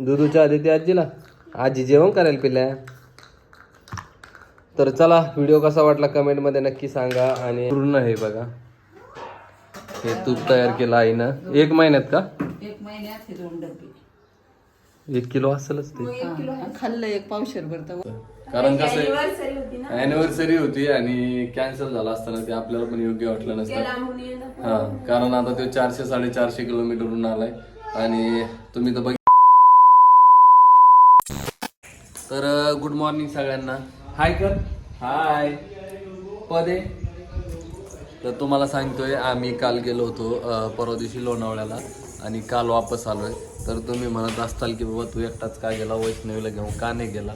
दुधूच्या आधी ते आजीला. आजी जेवण करायला पिल्या. तर चला व्हिडिओ कसा वाटला कमेंटमध्ये नक्की सांगा आणि पूर्ण हे बघा. हे तूप तयार केलं आईनं. एक महिन्यात का? एक महिन्यात हे दोन डबे. एक किलो असेलच ते. हा, खाल्लं एक पावशेर भरतं. कारण कसं अॅनिव्हर्सरी होती आणि कॅन्सल झाला असताना ते आपल्याला पण योग्य वाटलं नसतं. हा कारण आता तो चारशे साडेचारशे किलोमीटरहून आलाय. आणि तुम्ही तर बघ तर गुड मॉर्निंग सगळ्यांना. हाय कर. हाय पदे. तर तुम्हाला सांगतोय आम्ही काल गेलो होतो परवा दिवशी लोणावळ्याला आणि काल वापस आलोय. तर तुम्ही म्हणत असताल की बाबा तू एकटाच का गेला? वैष्णवीला घेऊन का नाही गेला?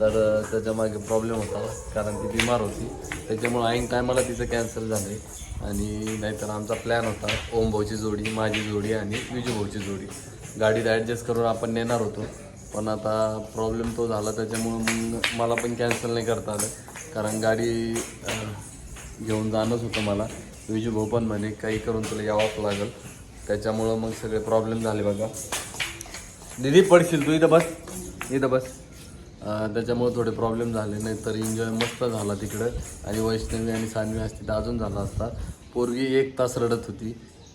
तर त्याच्यामागे त्याच्यामागे प्रॉब्लेम होता कारण ती बिमार होती. त्याच्यामुळं ऐन टायमाला तिचं कॅन्सल झाले. आणि नाहीतर आमचा प्लॅन होता ओम भाऊची जोडी माझी जोडी आणि विजू भाऊची जोडी. गाडीत ॲडजस्ट करून आपण नेणार होतो. पण आता प्रॉब्लेम तो झाला त्याच्यामुळं मग मला पण कॅन्सल नाही करता आलं. कारण गाडी घेऊन जाणंच होतं मला. विजू भाऊ पण म्हणे काही करून तुला यावंच लागेल. त्याच्यामुळं मग सगळे प्रॉब्लेम झाले बघा. दिदी पडशील तू इथं बस. इथं बस. त्याच्यामुळे थोडे प्रॉब्लेम झाले. नाही तर एन्जॉय मस्त झाला तिकडं. आणि वैष्णवी आणि सानवी असती तर अजून झाला असता. पोरगी एक तास रडत होती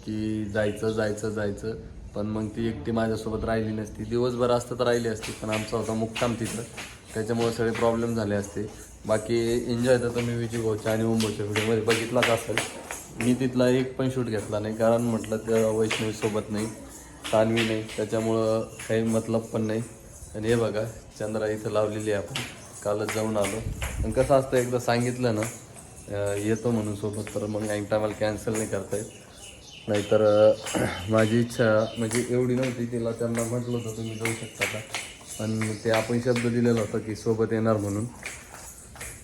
की जायचं जायचं जायचं. पण मग ती एकटी माझ्यासोबत राहिली नसती. दिवसभर असतं तर राहिली असती पण आमचा होता मुक्काम तिथं. त्याच्यामुळे सगळे प्रॉब्लेम झाले असते. बाकी एन्जॉय तर तुम्ही विजय भाऊच्या आणि उंबोच्या व्हिडिओमध्ये बघितलाच असेल. मी तिथला एक पण शूट घेतला नाही. कारण म्हटलं तर वैष्णवीसोबत नाही. तानवी नाही. त्याच्यामुळं काही मतलब पण नाही. आणि हे बघा चंद्रा इथं लावलेली आहे आपण. कालच जाऊन आलो. आणि कसं असतं एकदा सांगितलं ना येतो म्हणून सोबत तर मग ऐन टायमाला कॅन्सल नाही करता येत. नाहीतर माझी इच्छा म्हणजे एवढी नव्हती तिला त्यांना म्हटलं होतं तुम्ही जाऊ शकता का? पण ते आपण शब्द दिलेला होता की सोबत येणार म्हणून.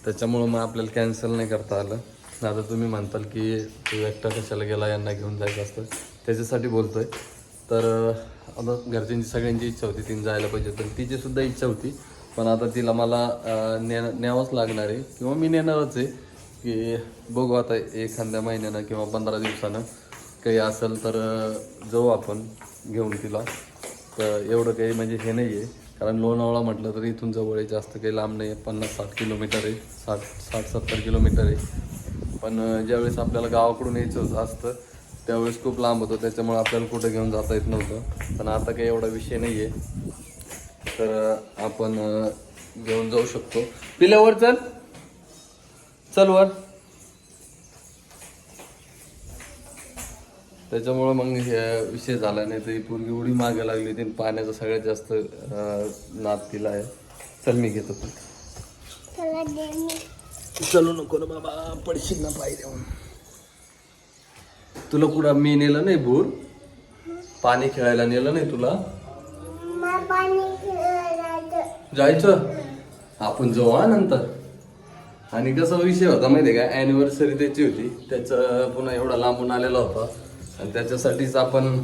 त्याच्यामुळं मग आपल्याला कॅन्सल नाही करता आलं. आता तुम्ही म्हणताल की तू एकटा कशाला गेला? यांना घेऊन जायचं असतं. त्याच्यासाठी बोलतो आहे तर आता घरच्यांची सगळ्यांची इच्छा होती तिने जायला पाहिजे तर तिची सुद्धा इच्छा होती. पण आता तिला मला न्या न्यावंच लागणार आहे. किंवा मी नेणारच आहे की बघू आता एखाद्या महिन्यानं किंवा पंधरा दिवसानं काही असेल तर जाऊ आपण घेऊन तिला. तर एवढं काही म्हणजे हे नाही आहे. कारण लोणावळा म्हटलं तर इथून जवळ आहे जास्त काही लांब नाही आहे. पन्नास साठ किलोमीटर आहे साठ साठ सत्तर किलोमीटर आहे. पण ज्यावेळेस आपल्याला गावाकडून यायचं असतं त्यावेळेस खूप लांब होतं त्याच्यामुळे आपल्याला कुठं घेऊन जाता येत नव्हतं. पण आता काही एवढा विषय नाही आहे तर आपण घेऊन जाऊ शकतो. पिल्यावर चल. चल वर. त्याच्यामुळं मग हे विषय झाला नाही तर ही पूर्वी उडी मागे लागली होती पाण्याचा सगळ्यात जास्त नाद तिला आहे. चल मी घेतो तू चलू नको ना बाबा पडशील ना पाय देऊन तुला कुठं मी नेलं नाही भूर? पाणी खेळायला नेलं नाही तुला? जायचं. आपण जाऊ हा नंतर. आणि कसा विषय होता माहिती का? अॅनिव्हर्सरी त्याची होती. त्याचं पुन्हा एवढा लांबून आलेला होता. आणि त्याच्यासाठीच आपण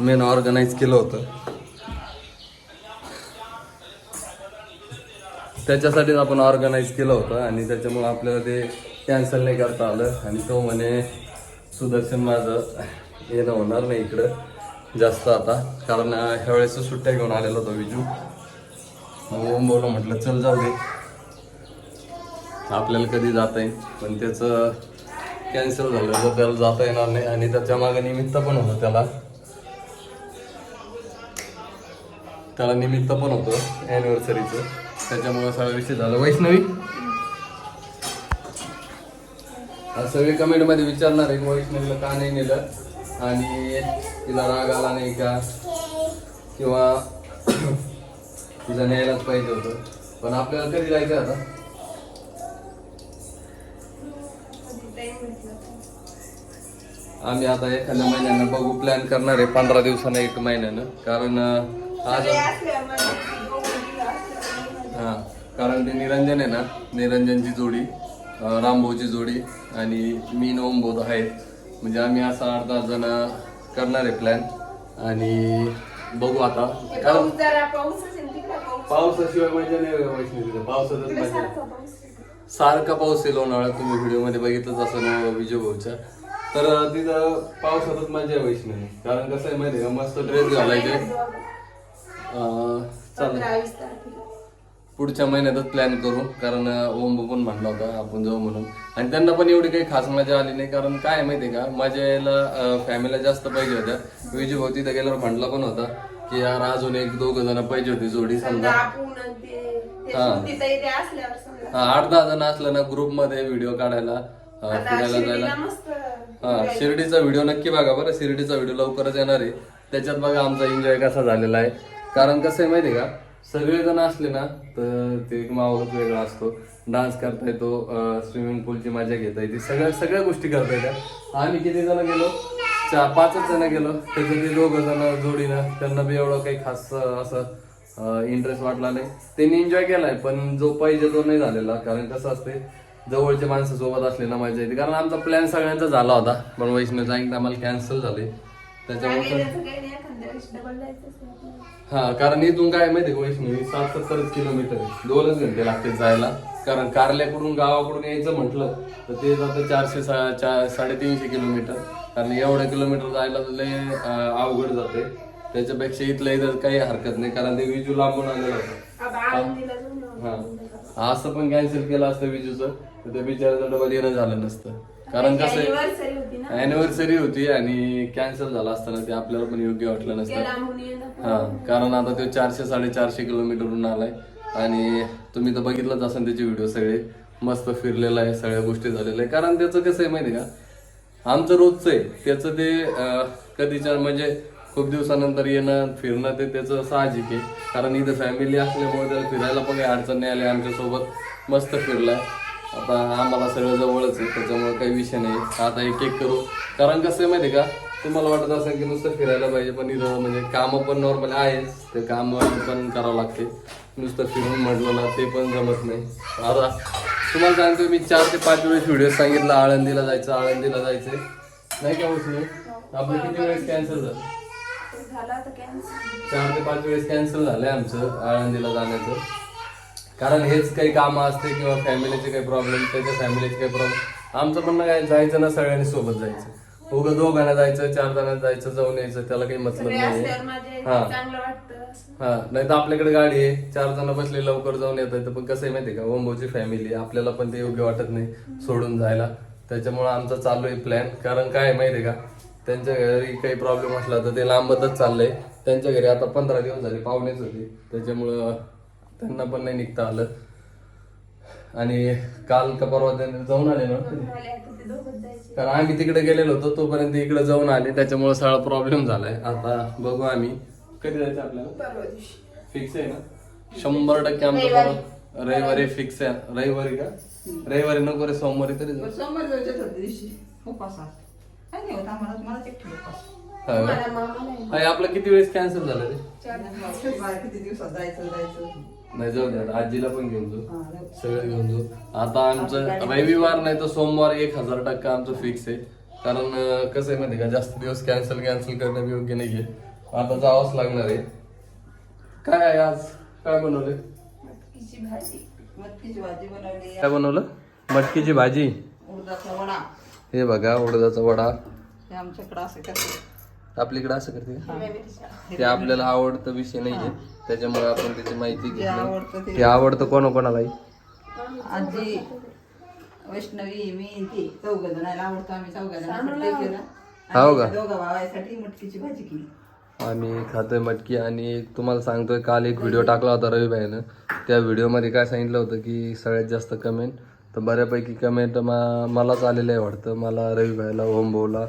मेन ऑर्गनाईज केलं होतं. त्याच्यासाठीच आपण ऑर्गनाईज केलं होतं. आणि त्याच्यामुळे आपल्याला ते कॅन्सल नाही करता आलं. आणि तो म्हणे सुदर्शन माझं येणं होणार नाही इकडं जास्त आता. कारण ह्यावेळेस ह्या वेळेस सुट्ट्या घेऊन आलेला होता विजू. मग ओम बोललो म्हटलं चल जाऊ दे. आपल्याला कधी जाता येईल पण त्याचं कॅन्सल झालं तर त्याला जाता येणार नाही आणि त्याच्यामागे निमित्त पण होतं त्याला. त्याला निमित्त पण होतं ॲनिव्हर्सरीचं त्याच्यामुळे सगळा विषय झाला. वैष्णवी आज सगळे कमेंटमध्ये विचारणार आहे. वैष्णवीला का नाही नेलं? आणि तिला राग आला नाही का? किंवा तिला न्यायलाच पाहिजे होतं. पण आपल्याला कधी जायचं आता? आम्ही आता एखाद्या महिन्यानं बघू प्लॅन करणार आहे पंधरा दिवसानं एक महिन्यानं. कारण आज हा कारण ते निरंजन आहे ना निरंजनची जोडी. रामभाऊची जोडी आणि मी न ओमबोध आहेत म्हणजे आम्ही असं आठ दहा जण करणार आहे प्लॅन आणि बघू आता. कारण पावसाशिवाय मजा नाही वैष्णवी पावसातच मजा सारखा पाऊस आहे लोणावळ्यात तुम्ही व्हिडिओमध्ये बघितलंच असं ना विजय भाऊच्या. तर तिथं पावसातच मजा आहे वैष्णवी. कारण कसं आहे माहिती आहे मस्त ड्रेस घालायचे. अं, चालेल. पुढच्या महिन्यातच प्लॅन करू. कारण ओम पण म्हणला होता आपण जाऊ म्हणून. आणि त्यांना पण एवढी काही खास मजा आली नाही. कारण काय आहे माहितीये का? मजा यायला फॅमिलीला जास्त पाहिजे होत्या. विजू भाऊ तिथे गेल्यावर म्हटला पण होता की यार अजून एक दोघ जण पाहिजे होते जोडी समजा. हा. हा, आठ दहा जण असलं ना ग्रुपमध्ये व्हिडिओ काढायला फिरायला जायला. हा शिर्डीचा व्हिडिओ नक्की बघा बरं. शिर्डीचा व्हिडिओ लवकरच येणार आहे. त्याच्यात बघा आमचा एन्जॉय कसा झालेला आहे. कारण कसं आहे माहिती आहे का? सगळेजण असले ना तर ते एक माहोलच वेगळा असतो. डान्स करता येतो स्विमिंग पूलची मजा घेता येते सगळ्या सगळ्या गोष्टी करता येतात आम्ही किती जण गेलो? चार पाचच जण गेलो. त्याच्यात ते दोघं जण जोडीनं त्यांना बी एवढं काही खास असं इंटरेस्ट वाटला नाही. त्यांनी एन्जॉय केलाय पण जो पाहिजे तो नाही झालेला. कारण कसं असते जवळचे माणसं सोबत असले ना मजा येते. कारण आमचा प्लॅन सगळ्यांचा झाला होता. पण वैष्णव सांगितलं आम्हाला कॅन्सल झाले. त्याच्यामुळे हा कारण इथून काय माहिती का वैष्णवी? सात सत्तरच किलोमीटर आहे. दोनच घंटे लागते जायला. कारण कारल्याकडून गावाकडून यायचं म्हटलं तर ते जातं चारशे सा- चा- साडेतीनशे किलोमीटर. कारण एवढ्या किलोमीटर जायला लय अवघड जाते. त्याच्यापेक्षा इथलं इथं काही हरकत नाही कारण ते विजू लांबून आलेलं होतं हा. असं पण कॅन्सल केलं असतं विजूचं तर त्या बिचाराचं डबल येणं झालं नसतं. कारण कसं आहे अॅनिव्हर्सरी होती आणि कॅन्सल झालं असताना ते आपल्याला पण योग्य वाटलं नसतं. हा कारण आता तो चारशे साडेचारशे किलोमीटरहून आलाय. आणि तुम्ही तर बघितलंच असेल त्याचे व्हिडिओ सगळे. मस्त फिरलेला आहे सगळ्या गोष्टी झालेल्या आहे कारण त्याचं कसं आहे माहिती का? आमचं रोजचं आहे. त्याचं ते कधीच्या म्हणजे खूप दिवसानंतर येणं फिरणं ते त्याचं साहजिक आहे. कारण इथं फॅमिली असल्यामुळे त्याला फिरायला पण काही अडचण नाही आली. आमच्यासोबत मस्त फिरलाय. आता आम्हाला सगळं जवळच आहे त्याच्यामुळे काही विषय नाही. आता एक एक करू. कारण कसं आहे माहिती का? तुम्हाला वाटत असेल की नुसतं फिरायला पाहिजे पण इथं म्हणजे कामं पण नॉर्मल आहेच ते काम पण करावं लागते. नुसतं फिरून म्हटलं ना ते पण जमत नाही. आता तुम्हाला सांगतो मी चार ते पाच वेळेस व्हिडिओ सांगितलं आळंदीला जायचं आळंदीला जायचंय नाही का उचलू आपलं किती वेळेस कॅन्सल झालं? चार ते पाच वेळेस कॅन्सल झालंय आमचं आळंदीला जाण्याचं. कारण हेच काही कामं असते किंवा फॅमिलीचे काही प्रॉब्लेम त्याच्या फॅमिलीचे काही प्रॉब्लेम आमचं म्हणणं काय जायचं ना सगळ्यांनी सोबत जायचं. उगं दोघांना जायचं चार जणांना जायचं जाऊन यायचं त्याला काही मतलब नाही हा. हा नाही तर आपल्याकडे गाडी आहे चार जण बसले लवकर जाऊन येत तर पण कसं आहे माहितीये का ओंबोची फॅमिली आपल्याला पण ते योग्य वाटत नाही सोडून जायला. त्याच्यामुळे आमचा चालू आहे प्लॅन कारण काय आहे माहितीये का त्यांच्या घरी काही प्रॉब्लेम असला तर ते लांबतच चाललंय. त्यांच्या घरी आता पंधरा दिवस झाले पाहुणेच होते. त्याच्यामुळं त्यांना पण नाही निघता आलं. आणि काल का परवा त्यांनी जाऊन आले ना कारण आम्ही तिकडे गेलेलो होतो तोपर्यंत इकडे जाऊन आले. त्याच्यामुळे सगळा प्रॉब्लेम झालाय. आता बघू आम्ही. कधी जायचं आपल्याला? फिक्स आहे ना? शंभर टक्के आमचं रविवारी. फिक्स आहे. रविवारी का? रविवारी नको रे सोमवारी तरी हा आपलं किती वेळेस कॅन्सल झालं रे? बारा किती दिवसात जायचं जायचं. नाही जाऊ दे आता आजीला पण घेऊन जाऊ. हा. सगळं घेऊन जाऊ. आता आमचं रविवार नाही तर सोमवार एक हजार टक्का आमचं फिक्स आहे. कारण अं, कसं आहे माहिती का जास्त दिवस कॅन्सल कॅन्सल करणं योग्य नाहीये. आता जावंच लागणार आहे. काय आहे आज? काय बनवले मटकीची भाजी. बनवली काय बनवलं? मटकीची भाजी? उडदाचा वडा. हे बघा उडदाचा वडा. हे आमच्याकडे असं करते आपलीकडे असं करते का? ते आपल्याला आवडतं विषय नाहीये त्याच्यामुळे आपण त्याची माहिती जे आवडतं घेतली ते. ते आवडतं कोणा कोणाला आजी वैष्णवी मी ती. चौघ जणांना आवडतो आम्ही चौघ हो का? आणि दोघा भावासाठी मटकीची भाजी केली. आम्ही खातोय मटकी आणि एक तुम्हाला सांगतोय काल एक व्हिडिओ टाकला होता रविभाईनं त्या व्हिडिओमध्ये काय सांगितलं होतं की सगळ्यात जास्त कमेंट तर बऱ्यापैकी कमेंट मलाच आलेलं आहे वाटतं. मला रविभाईला ओमभाऊला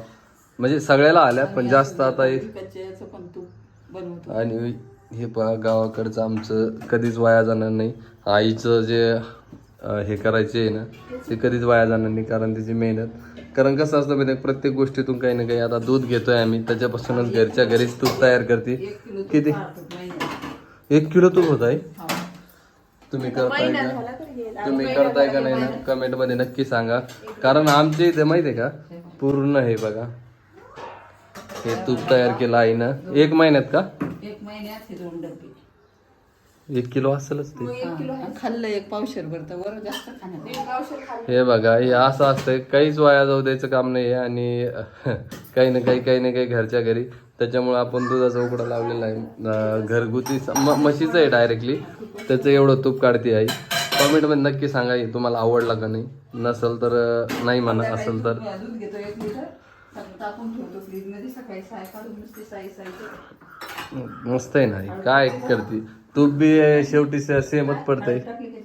म्हणजे सगळ्याला आल्या पण जास्त आता एक कच्चे याचं पण तूप बनवतो. आणि हे पहा गावाकडचं आमचं कधीच वाया जाणार नाही. आईचं जे अं, हे करायचे आहे ना ते कधीच वाया जाणार नाही कारण त्याची मेहनत. कारण कसं असतं माहिती आहे, प्रत्येक गोष्टीतून काही ना काही आता दूध घेतोय आम्ही त्याच्यापासूनच घरच्या घरीच तूप तयार करते. एक किलो तूप किती? महिन्यात. एक किलो तूप होत आहे? हा. तुम्ही करताय का? तुम्ही करताय का नाही ना? कमेंटमध्ये नक्की सांगा. कारण आमच्या इथे माहितीये का पूर्ण हे बघा. हे तूप तयार केलं आहे ना एक महिन्यात का? एक महिन्यात हे दोन डबे. एक किलो असेलच ते. आहे. खाल्लं एक पावशेर भरतं. वर जास्त खाण्यात. हे बघा हे असं असतंय. काहीच वाया जाऊ द्यायचं काम नाही आहे आणि काही ना काही काही ना काही घरच्या घरी. त्याच्यामुळे आपण दुधाचा उकडा लावलेला आहे. अं, घरगुती स- म- म्हशीचं आहे डायरेक्टली त्याचं एवढं तूप काढते आई. कमेंटमध्ये नक्की सांगा हे तुम्हाला आवडला का नाही. नसेल तर अं, नाही म्हणा. असेल तर. दूध घेतो एक लिटर सगळं टाकून ठेवतो फ्रीजमध्ये सकाळी साय काढून नुसती साई साई मस्त आहे ना. काय करते? तूप बी शेवटी सेमच पडतंय. थोडीशी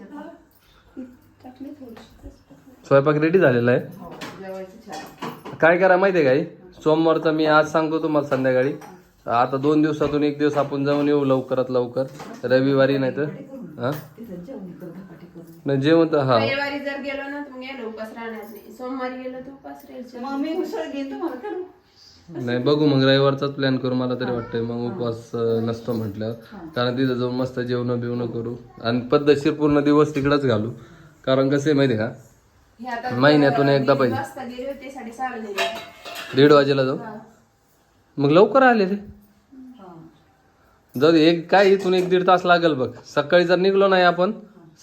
स्वयंपाक रेडी झालेला आहे? हो काय करा माहितीये काय सोमवारचा मी आज सांगतो तुम्हाला संध्याकाळी. आता दोन दिवसातून एक दिवस आपण जाऊन येऊ लवकरात लवकर. रविवारी नाही तर हा? जेवण नाही तर हा. रविवारी जर गेलो ना नाही. सोमवारी गेलो तर उपास नाही बघू मग रविवारचाच प्लॅन करू मला तरी वाटतंय. मग उपवास नसतो म्हटल्यावर. कारण तिथं जाऊन मस्त जेवण बिवणं करू. आणि पद्धतशीर पूर्ण दिवस तिकडच घालू. कारण कसं आहे माहिती आहे का? महिन्यातून एकदा पाहिजे. दीड वाजेला जाऊ? मग लवकर आले रे. जाऊ एक काय इथून एक दीड तास लागेल बघ. सकाळी जर निघलो नाही आपण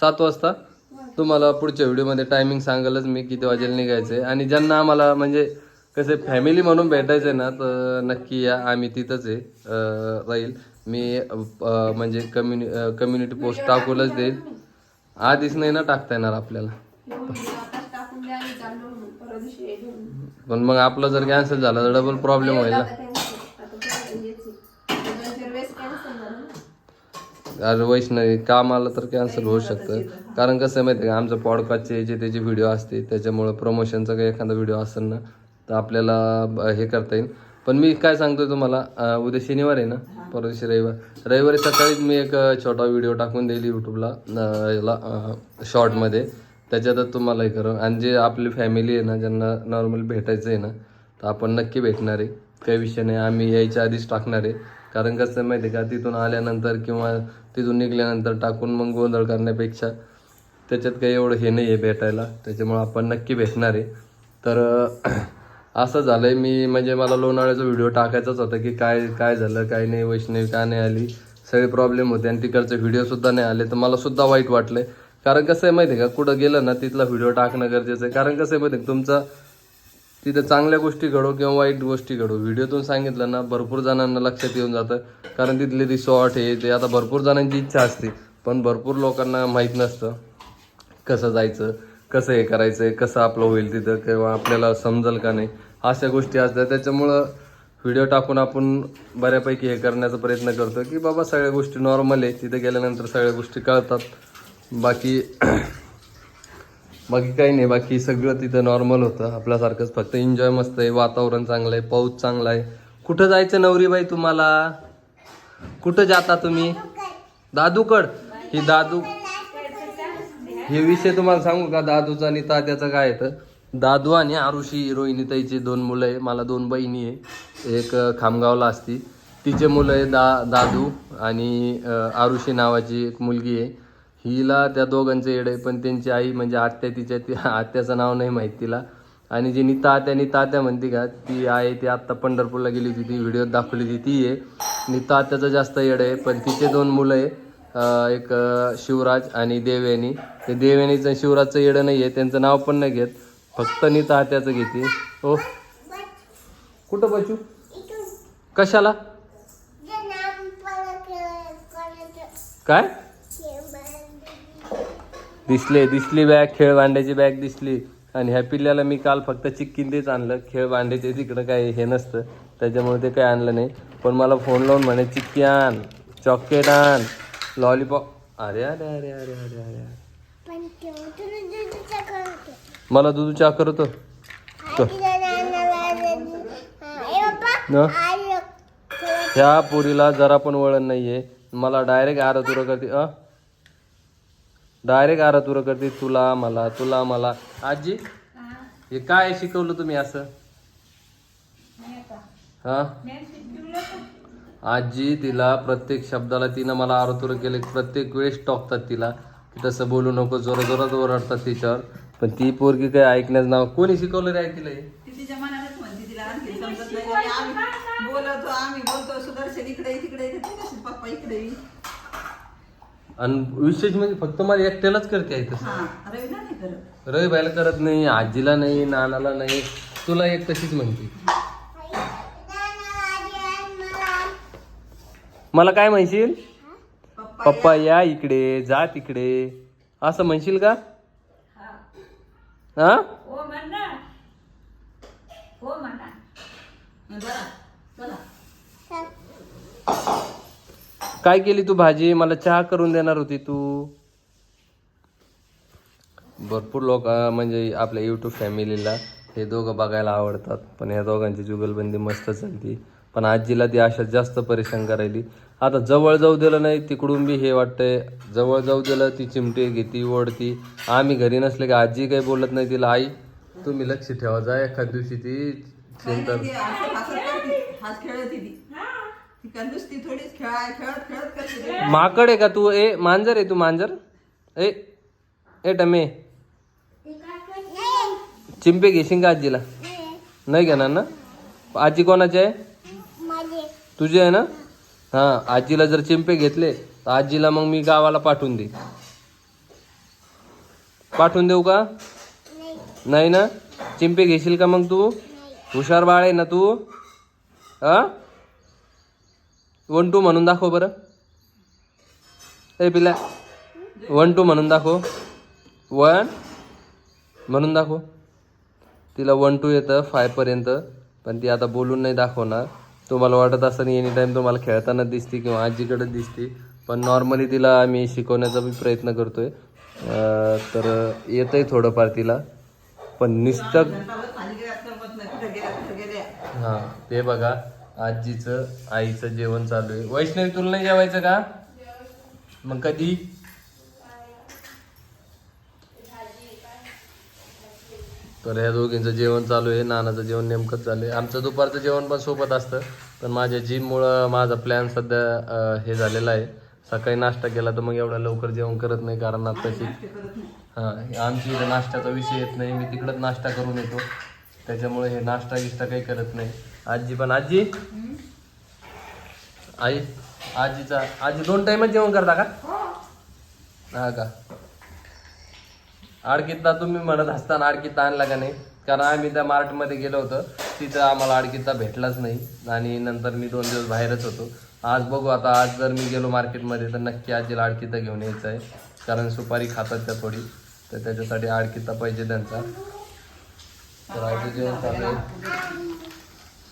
सात वाजता तुम्हाला पुढच्या व्हिडिओमध्ये टायमिंग सांगालच मी किती वाजेला निघायचंय. आणि ज्यांना आम्हाला म्हणजे कसं फॅमिली म्हणून भेटायचंय ना तर नक्की या. आम्ही तिथंच आहे. अं, राहील. मी अं, म्हणजे कम्युनि कम्युनिटी पोस्ट टाकूनच देईल आधीच नाही ना टाकता येणार आपल्याला. टाकून द्या आणि चाललो म्हणून परवा दिवशी पण मग आपलं जर कॅन्सल झालं तर डबल प्रॉब्लेम होईल ना. आता cancel. आता परत दोन चार वेळेस झालं ना. अरे वैष्णवी काम आलं तर कॅन्सल होऊ शकतं. कारण कसं आहे माहिती आहे का आमचं पॉडकास्टचे जे त्याचे व्हिडिओ असते त्याच्यामुळं प्रमोशनचा काही एखादा व्हिडिओ असेल ना तर आपल्याला हे करता येईल. पण मी काय सांगतोय तुम्हाला उद्या शनिवार आहे ना परवा दिवशी रविवार. रविवारी सकाळीच मी एक छोटा व्हिडिओ टाकून देईल यूट्यूबला याला शॉर्टमध्ये त्याच्यातच तुम्हाला हे करू आणि जे आपली फॅमिली आहे ना ज्यांना नॉर्मल भेटायचं आहे ना तर आपण नक्की भेटणार आहे. काही विषय नाही. आम्ही यायच्या आधीच टाकणार आहे. कारण कसं माहिती आहे का तिथून आल्यानंतर किंवा तिथून निघल्यानंतर टाकून मग गोंधळ करण्यापेक्षा त्याच्यात काही एवढं हे नाही आहे भेटायला. त्याच्यामुळं आपण नक्की भेटणार आहे. तर असं झालं आहे मी म्हणजे मला लोणावळ्याचा व्हिडिओ टाकायचाच होता की काय काय झालं काय नाही वैष्णवी का नाही आली? सगळे प्रॉब्लेम होते आणि तिकडचे व्हिडिओसुद्धा नाही आले. तर मला सुद्धा वाईट वाटले कारण कसं आहे माहिती आहे का? कुठं गेलं ना तिथला व्हिडिओ टाकणं गरजेचं आहे. कारण कसं आहे माहिती तुमचा तिथे चांगल्या गोष्टी घडो किंवा वाईट गोष्टी घडो. व्हिडिओतून सांगितलं ना भरपूर जणांना लक्षात येऊन जातं. कारण तिथले रिसॉर्ट हे ते आता भरपूर जणांची इच्छा असते. पण भरपूर लोकांना माहीत नसतं कसं जायचं. कसं हे करायचं आहे कसं आपलं होईल तिथं किंवा आपल्याला समजेल का नाही अशा गोष्टी असतात. त्याच्यामुळं व्हिडिओ टाकून आपण बऱ्यापैकी हे करण्याचा प्रयत्न करतो की बाबा सगळ्या गोष्टी नॉर्मल आहे. तिथे गेल्यानंतर सगळ्या गोष्टी कळतात. बाकी बाकी काही नाही. बाकी सगळं तिथं नॉर्मल होतं. आपल्यासारखंच फक्त एन्जॉय मस्त आहे. वातावरण चांगलं आहे. पाऊस चांगला आहे. कुठं जायचं नवरीबाई तुम्हाला? कुठं जाता तुम्ही? दादूकड. ही दादू हे विषय तुम्हाला सांगू का? दादूचा आणि तात्याचा काय येतं दादू आणि आरुषी रोहिणीताईची दोन मुलं आहे. मला दोन बहिणी आहे. एक खामगावला असती. तिचे मुलं आहे दा दादू आणि आरुषी नावाची एक मुलगी आहे. हिला त्या दोघांचं येड आहे पण त्यांची आई म्हणजे आत्या तिच्या ती आत्याचं नाव नाही माहीत तिला. आणि जी नीता आत्या नीता आत्या म्हणते का ती आहे ती आत्ता पंढरपूरला गेली होती ती व्हिडिओ दाखवली होती ती आहे. नीता आत्याचं जास्त येड आहे पण तिचे दोन मुलं आहे. एक शिवराज आणि देवयानी ते देवयानीचं शिवराजचं येडं नाही आहे त्यांचं नाव पण नाही घेत. फक्त नीता आत्याचं घेते. हो कुठं बचू कशाला? काय? दिसले दिसली बॅग खेळ भांड्याची बॅग दिसली. आणि ह्या पिल्ल्याला मी काल फक्त चिक्कीन तेच आणलं. खेळ भांड्याचे तिकडं काही हे नसतं. त्याच्यामुळे ते काही आणलं नाही. पण मला फोन लावून म्हणे चिक्की आण चॉकलेट आण. लॉलीपॉप अरे अरे अरे अरे अरे अरे मला दूध चहा करतो न? त्या पोरीला जरा पण वळण नाहीये. मला डायरेक्ट आरतुर करते अ? डायरेक्ट आरतुर करते तुला मला तुला मला. आजी हे काय शिकवलं तुम्ही असं? हा? आजी तिला प्रत्येक शब्दाला तिनं मला आरतुर केले. प्रत्येक वेळेस टोकतात तिला. की तसं बोलू नको जोरा जोरात ओरडतात तिच्यावर. पण ती पोरगी काय ऐकण्याचं नाव कोणी शिकवलं रे तिला हे ती तिच्या मनानेच म्हणते तिला आणखी समजत नाही. आणि आम्ही बोलवतो आम्ही बोलतो सुदर्शन इकडे ये, तिकडे ये, ते कशी पप्पा इकडे. ये. आणि विशेष म्हणजे फक्त मला एकट्यालाच करते आहे तसं. हा रवीला नाही करत. रवी बायला करत नाही आजीला नाही नानाला नाही. तुला एक तशीच म्हणते. मला काय म्हणशील? पप्पा या इकडे जा तिकडे. असं म्हणशील का? हा. हो हो काय केली तू भाजी? मला चहा करून देणार होती तू. भरपूर लोक म्हणजे आपल्या युट्यूब फॅमिलीला हे दोघं बघायला आवडतात. पण या दोघांची जुगलबंदी मस्त चालती. पण आजीला ती अशा जास्त परेशान करायली. आता जवळ जाऊ दिलं नाही तिकडून बी हे वाटतंय. जवळ जाऊ दिलं ती चिमटे घेती ओढती. आम्ही घरी नसले की आजी काही बोलत नाही तिला आई तुम्ही लक्ष ठेवा जा एखाद दिवशी ती चिंता. माकड आहे का तू? ए मांजर आहे तू मांजर? ए ए टमे. चिंपे घेशील का आजीला. नाही घेणार ना? आजी कोणाची आहे? तुझी आहे ना? हा आजीला जर चिंपे घेतले तर आजीला मग मी गावाला पाठवून दे पाठवून देऊ का? नाही ना? चिंपे घेशील का मग तू? हुशार बाळ आहे ना तू? हा? वन टू म्हणून दाखव बरं. ए पिला वन टू म्हणून दाखव. वन म्हणून दाखव. तिला वन टू येतं फायपर्यंत पण ती आता बोलून नाही दाखवणार. तुम्हाला वाटत असं एनी टाईम तुम्हाला खेळताना दिसते किंवा आजीकडे दिसते. पण नॉर्मली तिला आम्ही शिकवण्याचा बी प्रयत्न करतोय. तर तर आहे थोडंफार तिला. पण निस्तक हां हा ते बघा. आजीचं आईचं जेवण चालू आहे. वैष्णवी तुला नाही जेवायचं का? मग कधी? तर ह्या दोघींचं जेवण चालू आहे. नानाचं जेवण नेमकंच चालू आहे. आमचं दुपारचं जेवण पण सोबत असतं. पण माझ्या जिममुळं माझा प्लॅन सध्या हे झालेला आहे. सकाळी नाश्ता केला तर मग एवढा लवकर जेवण करत नाही कारण आत्ताची हां आमची इथं नाश्त्याचा विषय येत नाही. मी तिकडंच नाश्ता करून येतो. त्याच्यामुळे हे नाश्ता गिश्ता काही करत नाही. आजी पण आजी? आई? आजीचा आजी दोन टाइमच जेवण करता का? हा का? आडकित्ता तुम्ही म्हणत असताना आडकित्ता आणला का नाही? कारण आम्ही त्या मार्टमध्ये गेलो होतो. तिथं आम्हाला आडकित्ता भेटलाच नाही. आणि नंतर मी दोन दिवस बाहेरच होतो. आज बघू आता आज जर मी गेलो मार्केटमध्ये तर नक्की आजीला आडकित्ता घेऊन यायचं आहे. कारण सुपारी खातात त्या थोडी. तर त्याच्यासाठी आडकित्ता पाहिजे त्यांचा. तर आजी जेवण चालू आहे.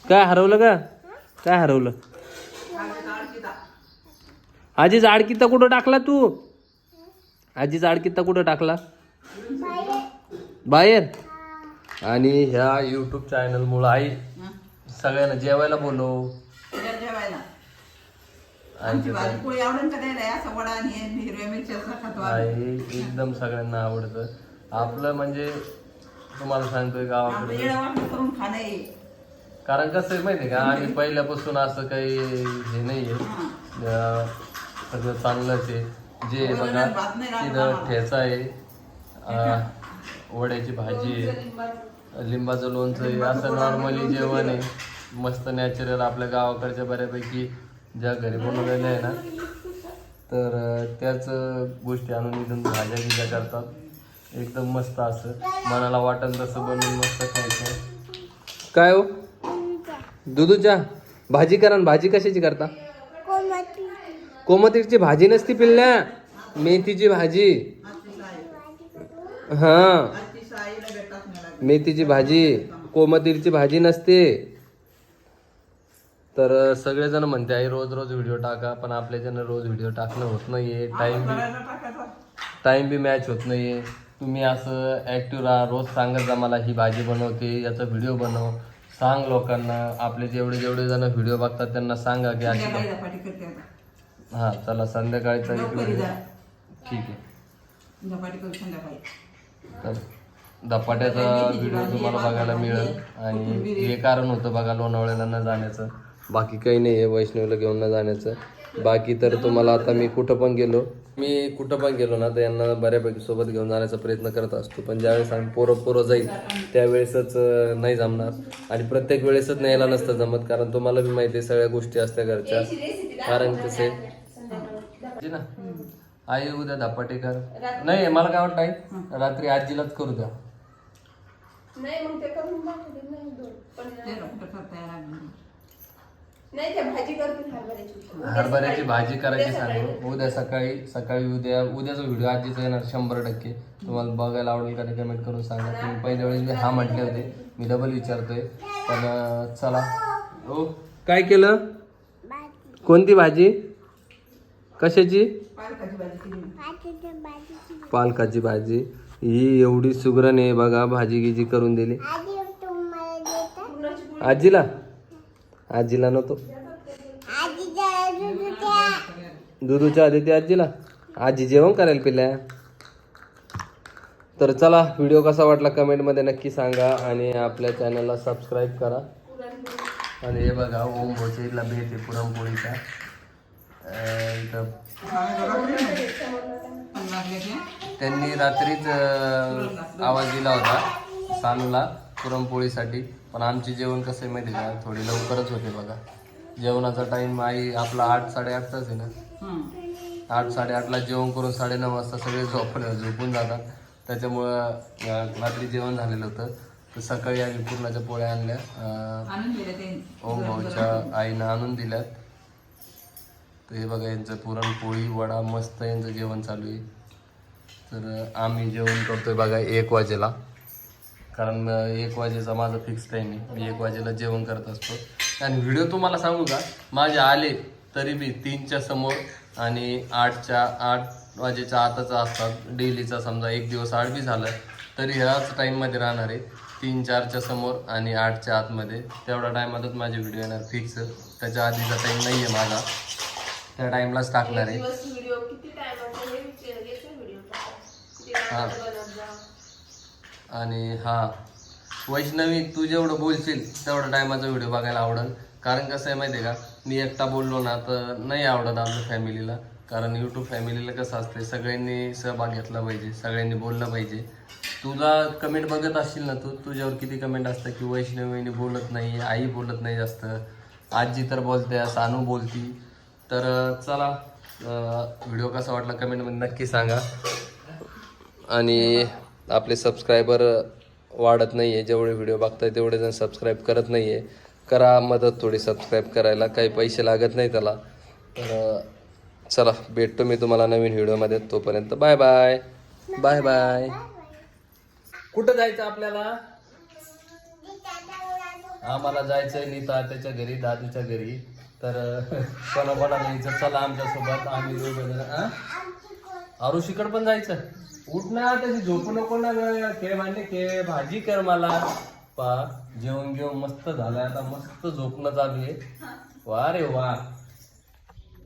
काय हरवलं का? काय हरवलं? आजीचा आडकित्ता कुठं टाकला तू? आजीचा आडकित्ता कुठं टाकला? बाहेर? आणि ह्या युट्यूब चॅनलमुळं आई सगळ्यांना जेवायला बोलव. तिला जेवायला. आईचं आमची भाजी पोळी आवडून का नाही असं वडा आणि हे हिरव्या मिरच्या खातो आम्ही. आई एकदम सगळ्यांना आवडतं. आपलं म्हणजे तुम्हाला सांगतोय गावाकडे करून खाणं कारण कसं आहे माहिती आहे का? आम्ही पहिल्यापासून असं काही हे नाही आहे. सगळं चांगलंच आहे. जे बघा तिथं ठेचा आहे. वड्याची भाजी आहे. लिंबाचं लोणचं आहे. असं नॉर्मली जेवण आहे. मस्त नॅचरल आपल्या गावाकडच्या बऱ्यापैकी ज्या घरी बनवलेल्या आहे ना तर त्याच गोष्टी आणून इथून भाज्या बिज्या करतात. एकदम मस्त असं. मनाला वाटन तसं बनवून मस्त खायचं. काय हो? दुधूच्या भाजी करा भाजी कशाची करता? कोमतीची भाजी नसती पिल्ल्या. मेथीची भाजी. हा. मेथीची भाजी कोमतीची भाजी नसते. तर सगळेजण म्हणते आई रोज रोज व्हिडिओ टाका पण आपल्याच्यानं रोज व्हिडिओ टाकणं होत नाहीये. टाइम बी टाइम बी मॅच होत नाहीये. तुम्ही असं ऍक्टिव्ह राहा रोज सांगत जा मला ही भाजी बनवते याचा व्हिडिओ बनव. सांग लोकांना आपले जेवढे जेवढे जण व्हिडिओ बघतात त्यांना सांगा की अशी संध्याकाळी आता. हा चला संध्याकाळचा एक लवकर व्हिडिओ. जा. ठीक आहे. संध्याकाळी. तर धपाट्याचा व्हिडिओ तुम्हाला बघायला मिळेल. आणि हे कारण होतं बघा लोणावळ्याला न जाण्याचं. बाकी काही नाही आहे वैष्णवीला घेऊन न जाण्याचं. बाकी तर तुम्हाला आता मी कुठं पण गेलो मी कुठं पण गेलो ना तर यांना बऱ्यापैकी सोबत घेऊन जाण्याचा प्रयत्न करत असतो. पण ज्यावेळेस आम्ही पोरं पोरं जाईल त्यावेळेसच नाही जमणार. आणि प्रत्येक वेळेसच न्यायला नसतं जमत कारण तुम्हाला बी माहिती आहे सगळ्या गोष्टी असत्या घरच्या. कारण कसे ना. आई उद्या धपाटे कर. नाही मला काय वाटतं आई? रात्री आजीलाच करू द्या. नाही मग ते करून दाखवते. नाही दोन पण ते कुठं करता यायला लागलं. नाही ते भाजी करतील हरभऱ्याची उद्या हरभऱ्याची सकाळी. भाजी करायची उद्या सकाळी. सांगू. उद्या सकाळी सकाळी उद्या उद्याचा व्हिडिओ आजीचा येणार शंभर टक्के. तुम्हाला बघायला आवडेल का ते कमेंट करून सांगा. तुम्ही पहिल्या वेळेस मी हा म्हटले होते. मी डबल विचारतोय. पण अं, चला. हो. काय केलं? कोणती भाजी? कशाची? पालकाची भाजी ही एवढी सुगरण आहे बघा भाजी गिजी करून दिली. आजीला? आजीला नव्हतो दुधूच्या आधी ते आजीला. आजी जेवण करायला पिल्या. तर चला व्हिडिओ कसा वाटला कमेंटमध्ये नक्की सांगा आणि आपल्या चॅनलला सबस्क्राईब करा. आणि हे बघा ओम भोसेला भेट आहे पुरणपोळीचा. इथं त्यांनी रात्रीच आवाज दिला होता सानूला पुरणपोळीसाठी. पण आमचे जेवण कसं आहे माहिती का? थोडी लवकरच होते बघा. जेवणाचा टाइम आई आपला आठ साडेआठचाच आहे ना. आठ साडेआठला जेवण करून साडेनऊ वाजता सगळे झोप झोपून जातात. त्याच्यामुळं रात्री जेवण झालेलं होतं. तर सकाळी आम्ही पूर्णाच्या पोळ्या आणल्या. ओम भाऊच्या आईनं आणून दिल्यात. तर हे बघा यांचं पुरणपोळी वडा मस्त यांचं जेवण चालू आहे. तर आम्ही जेवण करतोय बघा एक वाजेला. कारण एक वाजेचा माझा फिक्स टाईम आहे. मी एक वाजेला जेवण करत असतो. आणि व्हिडिओ तुम्हाला सांगू का? माझे आले तरी बी तीनच्या समोर आणि आठच्या आठ वाजेच्या आताचा असतात. डेलीचा समजा एक दिवस आठ बी झालं तरी ह्याच टाईममध्ये राहणार आहे. तीन चारच्या समोर आणि आठच्या आतमध्ये. तेवढ्या टायमातच माझे व्हिडिओ येणार फिक्स त्याच्या आधीचा टाईम नाही आहे माझा. त्या टाईमलाच टाकणार आहे. व्हिडिओ किती टाइम आणि हा वैष्णवी तू जेवढं बोलशील तेवढं टायमाचा व्हिडिओ बघायला आवडेल. कारण कसं आहे माहिती आहे का मी एकटा बोललो ना तर नाही आवडत आमच्या फॅमिलीला कारण यूट्यूब फॅमिलीला कसं असते सगळ्यांनी सहभाग घेतला पाहिजे सगळ्यांनी बोललं पाहिजे. तुला कमेंट बघत असशील ना तू तुझ्यावर किती कमेंट असतं की वैष्णवीने बोलत नाही आई बोलत नाही जास्त. आजी तर बोलते सानू बोलती. तर चला व्हिडिओ कसा वाटला कमेंटमध्ये नक्की सांगा. आणि आपले सबस्क्रायबर वाढत नाही आहे जेवढे व्हिडिओ बघताय तेवढे जण सबस्क्राईब करत नाही आहे करा मदत थोडी सबस्क्राईब करायला. काही पैसे लागत नाही त्याला. तर चला भेटतो मी तुम्हाला नवीन व्हिडिओमध्ये तोपर्यंत बाय बाय बाय बाय कुठं जायचं आपल्याला? आम्हाला जायचंय नीता त्याच्या घरी दादूच्या घरी. तर अं, कोणा कोणाला यायचं चला आमच्यासोबत आम्ही दोघं आरुषीकडे पण जायचं. उठ ना त्याची झोपू नको ना ग. के भांडे के भाजी कर मला. पा जेवण घेऊन मस्त झालंय. आता मस्त झोपणं चालू आहे. वा रे वा